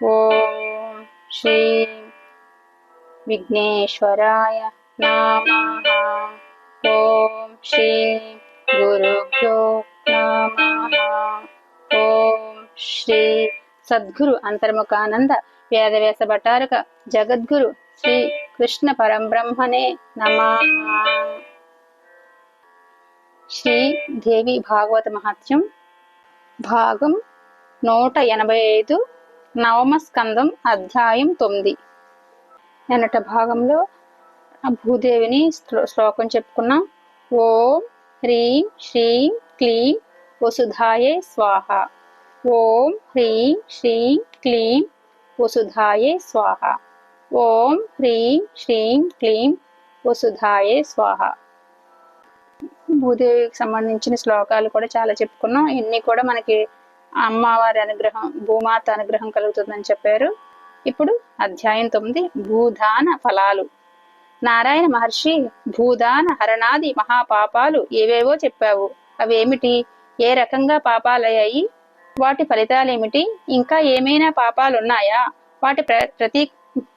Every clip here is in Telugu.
ఓం శ్రీ విఘ్నేశ్వరాయ నమ ఓం శ్రీ గురుభ్యో నమ ఓం శ్రీ సద్గురు అంతర్ముఖానంద వేదవ్యాస భటారక జగద్గురు శ్రీ కృష్ణ పరంబ్రహ్మణే నమ శ్రీ దేవి భాగవత మహత్యం భాగం నూట ఎనభై ఐదు నవమ స్కందం అధ్యాయం తొమ్మిది. నిన్నటి భాగంలో భూదేవిని శ్లోకం చెప్పుకున్నాం. ఓం హ్రీం శ్రీం క్లీం వసుధాయే స్వాహ. ఓం హ్రీం శ్రీం క్లీం వసుధాయే స్వాహ. ఓం హ్రీం శ్రీం క్లీం వసుధాయే స్వాహ. భూదేవికి సంబంధించిన శ్లోకాలు కూడా చాలా చెప్పుకున్నాం. ఇన్ని కూడా మనకి అమ్మవారి అనుగ్రహం భూమాత అనుగ్రహం కలుగుతుందని చెప్పారు. ఇప్పుడు అధ్యాయం తొమ్మిది భూదాన ఫలాలు. నారాయణ మహర్షి భూదాన హరణాది మహాపాపాలు ఏవేవో చెప్పావు. అవేమిటి? ఏ రకంగా పాపాలయ్యాయి? వాటి ఫలితాలేమిటి ఇంకా ఏమైనా పాపాలు ఉన్నాయా వాటి ప్ర ప్రతీ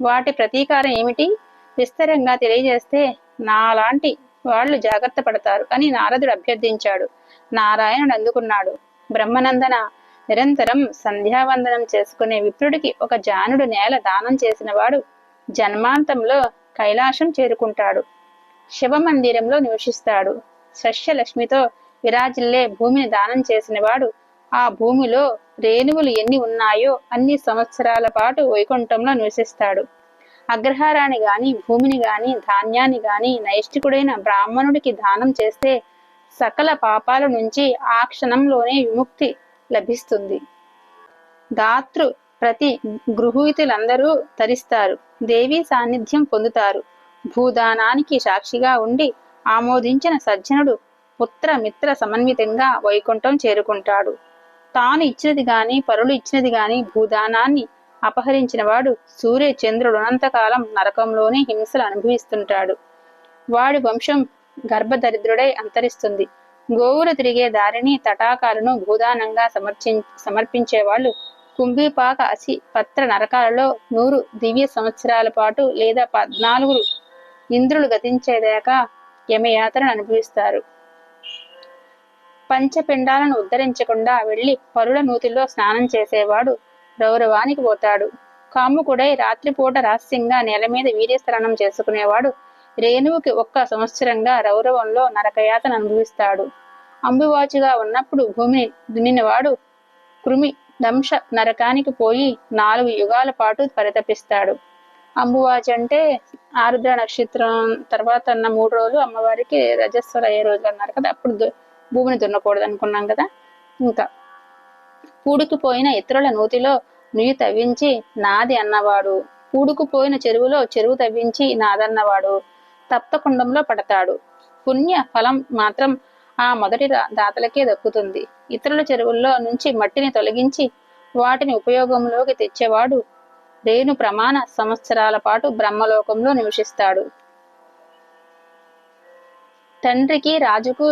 వాటి ప్రతీకారం ఏమిటి? విస్తరంగా తెలియజేస్తే నాలాంటి వాళ్ళు జాగ్రత్త పడతారు అని నారదుడు అభ్యర్థించాడు. నారాయణుడు అందుకున్నాడు. బ్రహ్మనందన నిరంతరం సంధ్యావందనం చేసుకునే విప్రుడికి ఒక జానుడు నేల దానం చేసినవాడు జన్మాంతంలో కైలాసం చేరుకుంటాడు. శివ మందిరంలో నివసిస్తాడు. సస్యలక్ష్మితో విరాజిల్లే భూమిని దానం చేసినవాడు ఆ భూమిలో రేణువులు ఎన్ని ఉన్నాయో అన్ని సంవత్సరాల పాటు వైకుంఠంలో నివసిస్తాడు. అగ్రహారాన్ని గాని భూమిని గాని ధాన్యాన్ని గాని నైష్టికుడైన బ్రాహ్మణుడికి దానం చేస్తే సకల పాపాల నుంచి ఆ క్షణంలోనే విముక్తి లభిస్తుంది. దాతృ ప్రతి గృహీతులందరూ తరిస్తారు దేవి సాన్నిధ్యం పొందుతారు. భూదానానికి సాక్షిగా ఉండి ఆమోదించిన సజ్జనుడు పుత్ర మిత్ర సమన్వితంగా వైకుంఠం చేరుకుంటాడు. తాను ఇచ్చినది గాని పరులు ఇచ్చినది గాని భూదానాన్ని అపహరించిన వాడు సూర్య చంద్రుడు అనంతకాలం నరకంలోనే హింసలు అనుభవిస్తుంటాడు. వాడి వంశం గర్భదరిద్రుడై అంతరిస్తుంది. గోవులు తిరిగే దారిని తటాకాలను భూదానంగా సమర్చి సమర్పించేవాళ్ళు. కుంభీపాక అసి పత్ర నరకాలలో నూరు దివ్య సంవత్సరాల పాటు లేదా పద్నాలుగు ఇంద్రులు గతించేదాకా యమయాత్రను అనుభవిస్తారు. పంచపిండాలను ఉద్ధరించకుండా వెళ్ళి పరుల నూతిలో స్నానం చేసేవాడు రౌరవానికి పోతాడు. కాముకుడై రాత్రిపూట రహస్యంగా నేల మీద వీర్యస్నానం చేసుకునేవాడు రేణువుకి ఒక్క సంవత్సరంగా రౌరవంలో నరకయాతను అనుభవిస్తాడు. అంబువాచిగా ఉన్నప్పుడు భూమిని దున్నినవాడు కృమి దంశ నరకానికి పోయి నాలుగు యుగాల పాటు పరితపిస్తాడు. అంబువాచి అంటే ఆరుద్ర నక్షత్రం తర్వాత అన్న మూడు రోజులు అమ్మవారికి రజస్వర అయ్యే రోజులు అన్నారు కదా అప్పుడు భూమిని దున్నకూడదు అనుకున్నాం కదా. ఇంకా పూడుకుపోయిన ఇతరుల నూతిలో నుయ్యి తవ్వించి నాది అన్నవాడు. పూడుకుపోయిన చెరువులో చెరువు తవ్వించి నాదన్నవాడు. తప్తకుండంలో పడతాడు. పుణ్య ఫలం మాత్రం ఆ మొదటి దాతలకే దక్కుతుంది. ఇతరుల చెరువుల్లో నుంచి మట్టిని తొలగించి వాటిని ఉపయోగంలోకి తెచ్చేవాడు రేణు ప్రమాణ సంవత్సరాల పాటు బ్రహ్మలోకంలో నివసిస్తాడు. తండ్రికి రాజుకు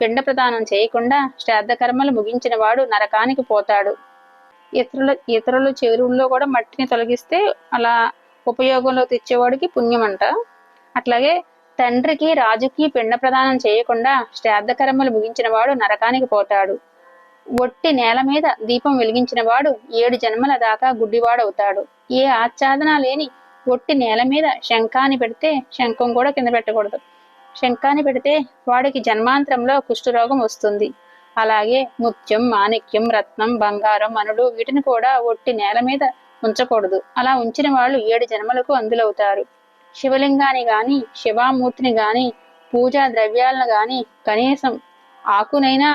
పిండ ప్రదానం చేయకుండా శ్రాద్ధకర్మలు ముగించిన వాడు నరకానికి పోతాడు. ఇతరుల ఇతరుల చెరువుల్లో కూడా మట్టిని తొలగిస్తే అలా ఉపయోగంలో తెచ్చేవాడికి పుణ్యం అంట అట్లాగే తండ్రికి రాజుకి పిండ ప్రదానం చేయకుండా శ్రాద్ధకర్మలు ముగించిన వాడు నరకానికి పోతాడు. ఒట్టి నేల మీద దీపం వెలిగించిన వాడు ఏడు జన్మల దాకా గుడ్డివాడవుతాడు. ఏ ఆచ్ఛాదన లేని ఒట్టి నేల మీద శంఖాన్ని పెడితే శంఖం కూడా కింద పెట్టకూడదు. శంఖాన్ని పెడితే వాడికి జన్మాంతరంలో కుష్ఠరోగం వస్తుంది. అలాగే ముత్యం మాణిక్యం రత్నం బంగారం మనుడు వీటిని కూడా ఒట్టి నేల మీద ఉంచకూడదు. అలా ఉంచిన వాళ్ళు ఏడు జన్మలకు అందులవుతారు. శివలింగాన్ని గాని శివామూర్తిని గాని పూజా ద్రవ్యాలను గాని కనీసం ఆకునైనా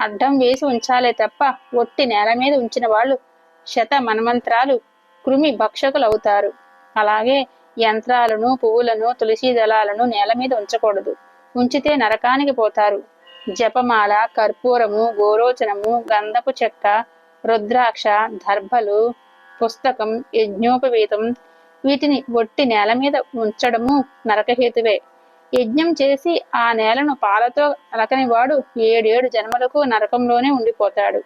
అడ్డం వేసి ఉంచాలే తప్ప ఒట్టి నేల మీద ఉంచిన వాళ్ళు శత మన్మంత్రాలు కృమి భక్షకులు అవుతారు అలాగే యంత్రాలను పువ్వులను తులసి దళాలను నేల మీద ఉంచకూడదు. ఉంచితే నరకానికి పోతారు. జపమాల కర్పూరము గోరోచనము గంధపు చెక్క రుద్రాక్ష దర్భలు పుస్తకం యజ్ఞోపవీతం వీటిని ఒట్టి నేల మీద ఉంచడము నరకహేతువే. యజ్ఞం చేసి ఆ నేలను పాలతో అలకనివాడు ఏడేడు జన్మలకు నరకంలోనే ఉండిపోతాడు.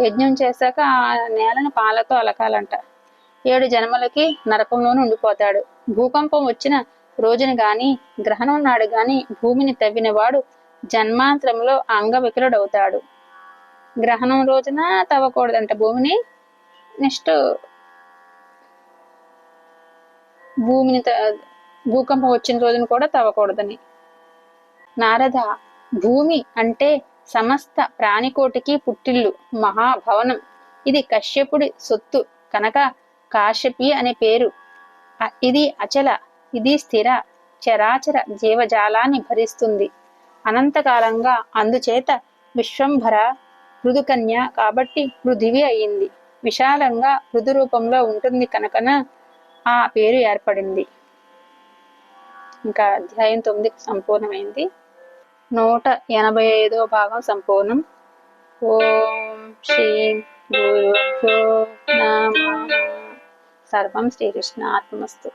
యజ్ఞం చేశాక ఆ నేలను పాలతో అలకాలంట. ఏడు జన్మలకి నరకంలోనే ఉండిపోతాడు. భూకంపం వచ్చిన రోజున గాని గ్రహణం నాడు గాని భూమిని తవ్వినవాడు జన్మాంతరంలో అంగవికలుడవుతాడు. గ్రహణం రోజున తవ్వకూడదంట భూమిని. నెక్స్ట్ భూమిని భూకంపం వచ్చిన రోజున కూడా తవ్వకూడదని. నారద భూమి అంటే సమస్త ప్రాణికోటికి పుట్టిల్లు మహాభవనం. ఇది కశ్యపుడి సొత్తు కనుక కాశ్యపి అనే పేరు. ఇది అచల ఇది స్థిర చరాచర జీవజాలాన్ని భరిస్తుంది. అనంతకాలంగా అందుచేత విశ్వంభర మృదుకన్య కాబట్టి పృథివి అయింది. విశాలంగా మృదు రూపంలో ఉంటుంది కనుకన ఆ పేరు ఏర్పడింది. ఇంకా అధ్యాయం తొమ్మిది సంపూర్ణమైంది. నూట ఎనభై ఐదో భాగం సంపూర్ణం. ఓం శ్రీం గురు నమః. సర్వం శ్రీకృష్ణ ఆత్మస్తు